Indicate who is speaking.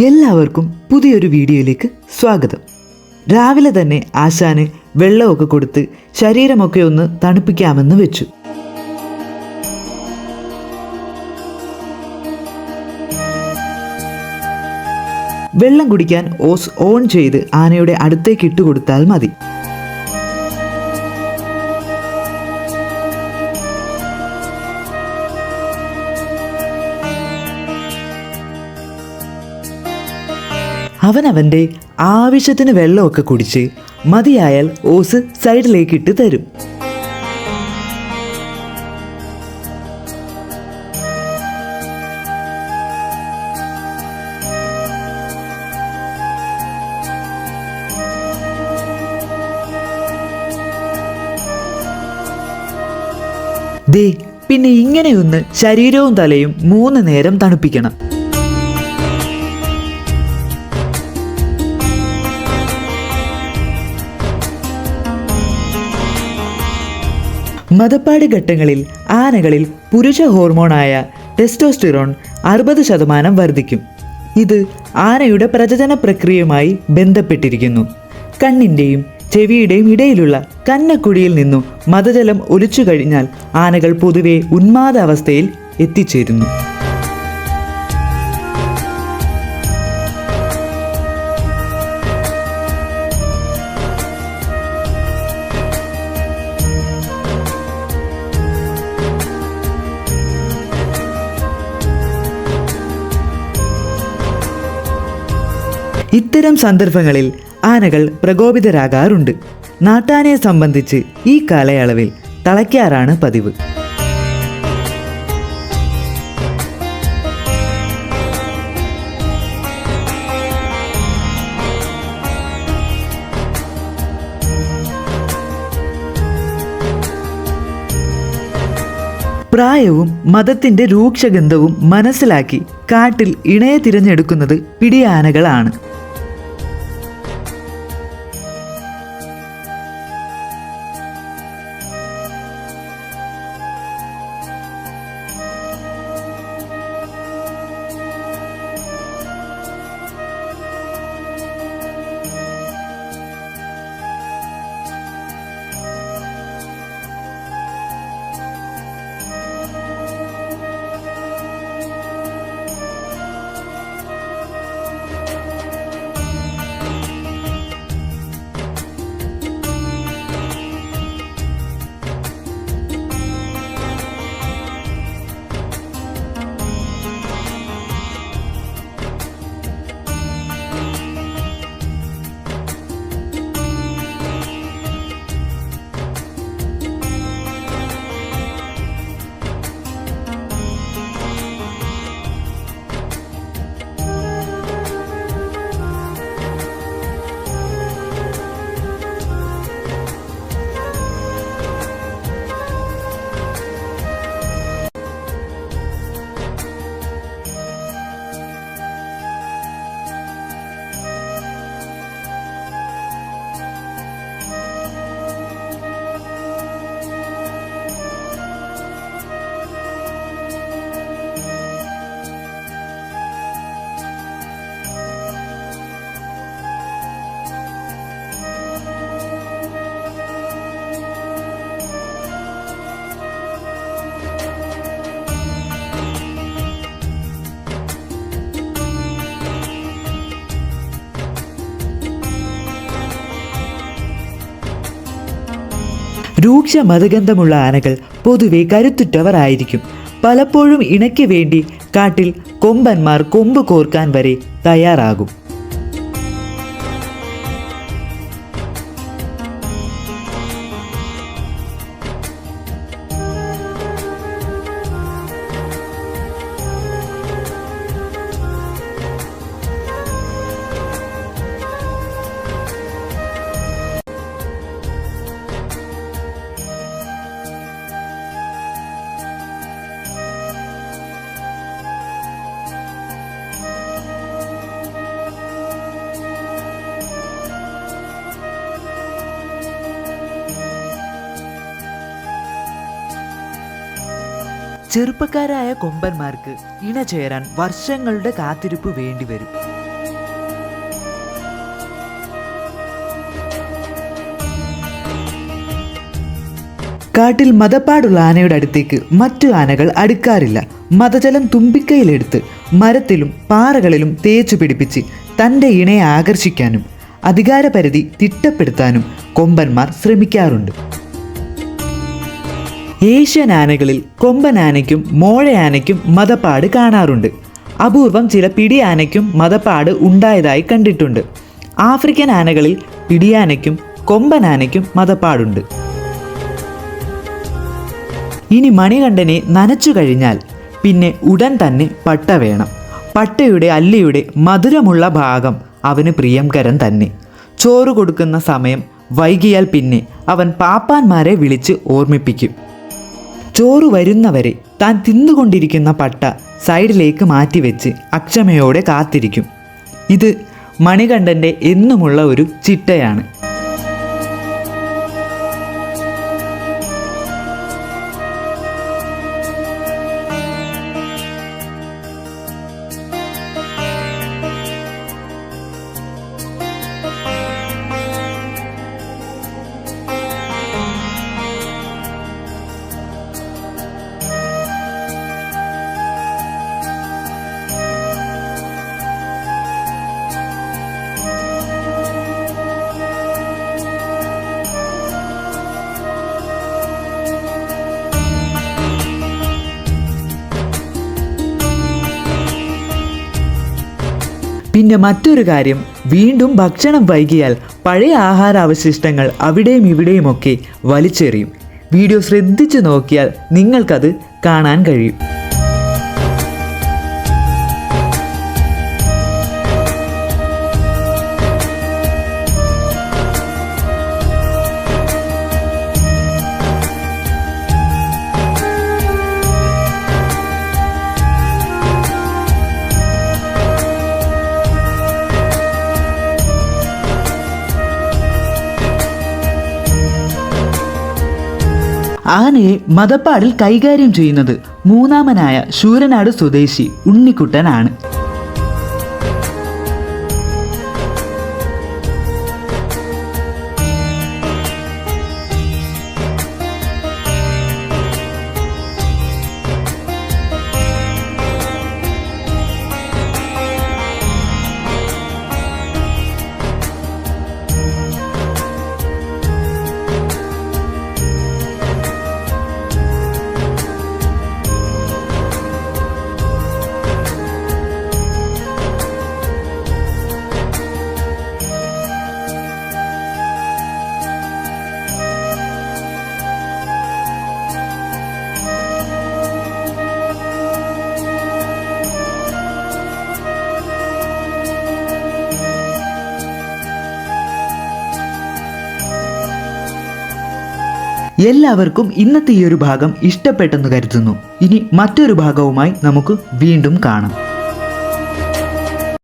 Speaker 1: എല്ലാവർക്കും പുതിയൊരു വീഡിയോയിലേക്ക് സ്വാഗതം. രാവിലെ തന്നെ ആശാന് വെള്ളമൊക്കെ കൊടുത്ത് ശരീരമൊക്കെ ഒന്ന് തണുപ്പിക്കാമെന്ന് വെച്ചു. വെള്ളം കുടിക്കാൻ ഓസ് ഓൺ ചെയ്ത് ആനയുടെ അടുത്തേക്ക് ഇട്ടുകൊടുത്താൽ മതി. അവനവന്റെ ആവശ്യത്തിന് വെള്ളമൊക്കെ കുടിച്ച് മതിയായാൽ ഓസ് സൈഡിലേക്ക് ഇട്ട് തരും. ദേ പിന്നെ ഇങ്ങനെയൊന്ന് ശരീരവും തലയും മൂന്ന് നേരം തണുപ്പിക്കണം. മതപ്പാട് ഘട്ടങ്ങളിൽ ആനകളിൽ പുരുഷ ഹോർമോണായ ടെസ്റ്റോസ്റ്റിറോൺ അറുപത് ശതമാനം വർദ്ധിക്കും. ഇത് ആനയുടെ പ്രജനന പ്രക്രിയയുമായി ബന്ധപ്പെട്ടിരിക്കുന്നു. കണ്ണിന്റെയും ചെവിയുടെയും ഇടയിലുള്ള കന്നക്കുഴിയിൽ നിന്നും മതജലം ഒലിച്ചു കഴിഞ്ഞാൽ ആനകൾ പൊതുവെ ഉന്മാദാവസ്ഥയിൽ എത്തിച്ചേരുന്നു. ഇത്തരം സന്ദർഭങ്ങളിൽ ആനകൾ പ്രകോപിതരാകാറുണ്ട്. നാട്ടാനയെ സംബന്ധിച്ച് ഈ കാലയളവിൽ തളയ്ക്കാറാണ് പതിവ്. പ്രായവും മതത്തിന്റെ രൂക്ഷഗന്ധവും മനസ്സിലാക്കി കാട്ടിൽ ഇണയെ തിരഞ്ഞെടുക്കുന്നത് പിടിയാനകളാണ്. രൂക്ഷ മതഗന്ധമുള്ള ആനകൾ പൊതുവെ കരുത്തുറ്റവർ ആയിരിക്കും പലപ്പോഴും ഇണയ്ക്ക് വേണ്ടി കാട്ടിൽ കൊമ്പന്മാർ കൊമ്പ് കോർക്കാൻ വരെ തയ്യാറാകും. ചെറുപ്പക്കാരായ കൊമ്പന്മാർക്ക് ഇണചേരാൻ വർഷങ്ങളുടെ കാത്തിരിപ്പ് വേണ്ടിവരും കാട്ടിൽ മതപ്പാടുള്ള ആനയുടെ അടുത്തേക്ക് മറ്റു ആനകൾ അടുക്കാറില്ല. മതജലം തുമ്പിക്കൈയിലെടുത്ത് മരത്തിലും പാറകളിലും തേച്ചു പിടിപ്പിച്ച് തന്റെ ഇണയെ ആകർഷിക്കാനും അധികാരപരിധി തിട്ടപ്പെടുത്താനും കൊമ്പന്മാർ ശ്രമിക്കാറുണ്ട്. ഏഷ്യൻ ആനകളിൽ കൊമ്പൻ ആനയ്ക്കും മോഴ ആനയ്ക്കും മതപ്പാട് കാണാറുണ്ട്. അപൂർവം ചില പിടിയാനയ്ക്കും മതപ്പാട് ഉണ്ടായതായി കണ്ടിട്ടുണ്ട്. ആഫ്രിക്കൻ ആനകളിൽ പിടിയാനയ്ക്കും കൊമ്പൻ ആനയ്ക്കും മതപ്പാടുണ്ട്. ഇനി മണികണ്ഠനെ നനച്ചു കഴിഞ്ഞാൽ പിന്നെ ഉടൻ തന്നെ പട്ട വേണം. പട്ടയുടെ അല്ലിയുടെ മധുരമുള്ള ഭാഗം അവന് പ്രിയംകരൻ തന്നെ. ചോറ് കൊടുക്കുന്ന സമയം വൈകിയാൽ പിന്നെ അവൻ പാപ്പാന്മാരെ വിളിച്ച് ഓർമ്മിപ്പിക്കും. ചോറ് വരുന്നവരെ താൻ തിന്നുകൊണ്ടിരിക്കുന്ന പട്ട സൈഡിലേക്ക് മാറ്റിവെച്ച് അക്ഷമയോടെ കാത്തിരിക്കും. ഇത് മണികണ്ഠന്റെ എന്നുമുള്ള ഒരു ചിട്ടയാണ്. പിന്നെ മറ്റൊരു കാര്യം വീണ്ടും ഭക്ഷണം വൈകിയാൽ പഴയ ആഹാരാവശിഷ്ടങ്ങൾ അവിടെയും ഇവിടെയുമൊക്കെ വലിച്ചെറിയും. വീഡിയോ ശ്രദ്ധിച്ചു നോക്കിയാൽ നിങ്ങൾക്കത് കാണാൻ കഴിയും. ആനയെ മതപ്പാടിൽ കൈകാര്യം ചെയ്യുന്നത് മൂന്നാമനായ ശൂരനാട് സ്വദേശി ഉണ്ണിക്കുട്ടനാണ്. എല്ലാവർക്കും ഇന്നത്തെ ഈ ഒരു ഭാഗം ഇഷ്ടപ്പെട്ടെന്ന് കരുതുന്നു. ഇനി മറ്റൊരു ഭാഗവുമായി നമുക്ക് വീണ്ടും കാണാം.